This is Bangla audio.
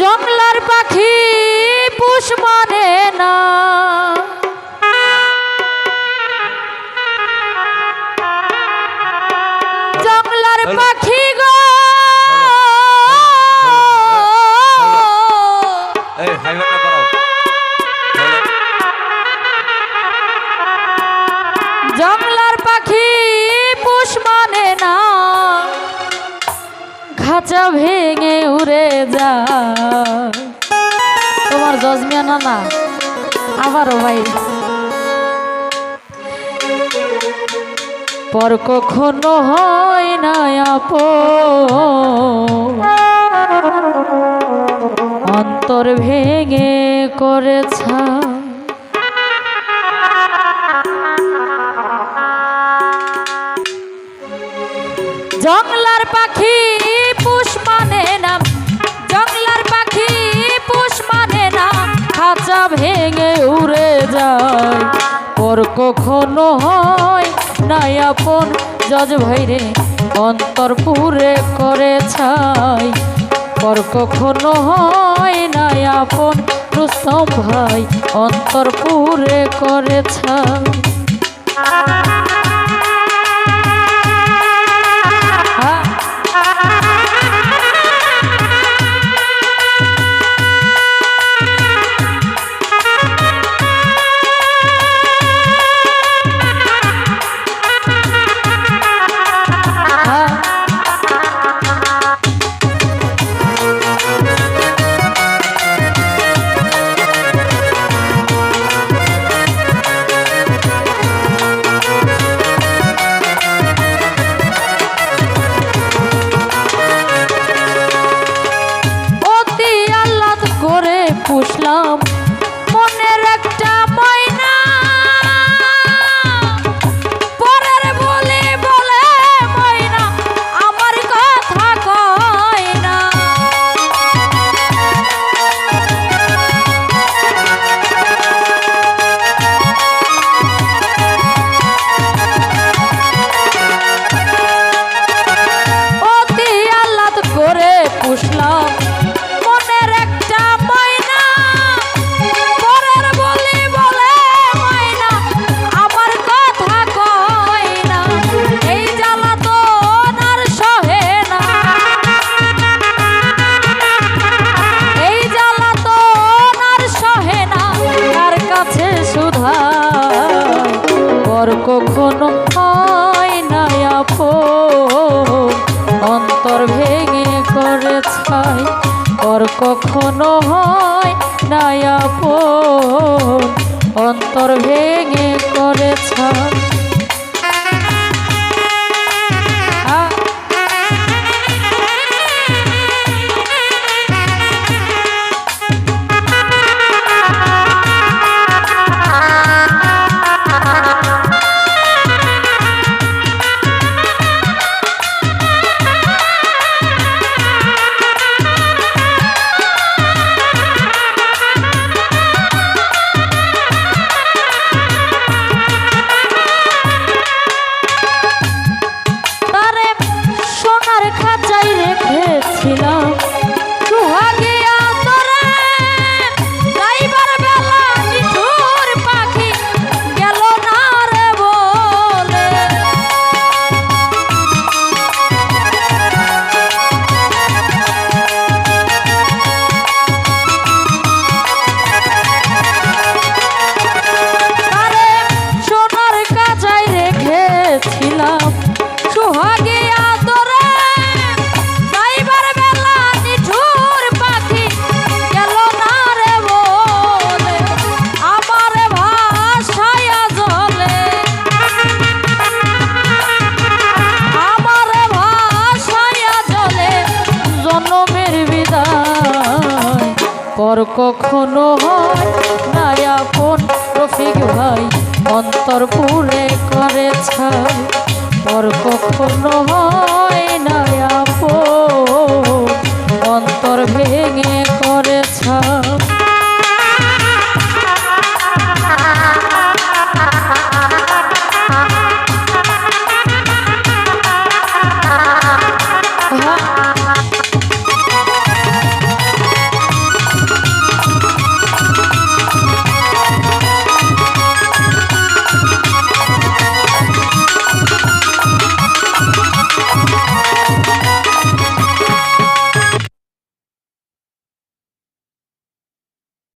জংলার পাখি পুষ মানে না। জঙ্গলার পাখি ভেঙে উড়ে যা তোমার জজমিয়ানা না আবারও ভাই। পর কখনো হয় না আপন। অন্তর ভেঙে করেছা। জংলার পাখি কখনো হয় নাই আপন জজ ভাইরে অন্তর পুরে করে ছাই। পর কখনো হয় নাই আপন রুস্তম ভাই অন্তর পুরে করে ছাই। come. কখনো হয় না অন্তর ভেঙে করে ছাই, ওর কখনো হয় না অন্তর ভেঙে করে ছাই। রেখেছিলাম সোহাগে আদরে যাইবার বেলা নিঠুর পাখি গেল না রে বলে, আমার ভাষায়া জলে আমার ভাষায়া জলে জনমের বিদায়। কখনো হয় না রফিক ভাই। অন্তর ভুলে করেছ তোর কখনো হয়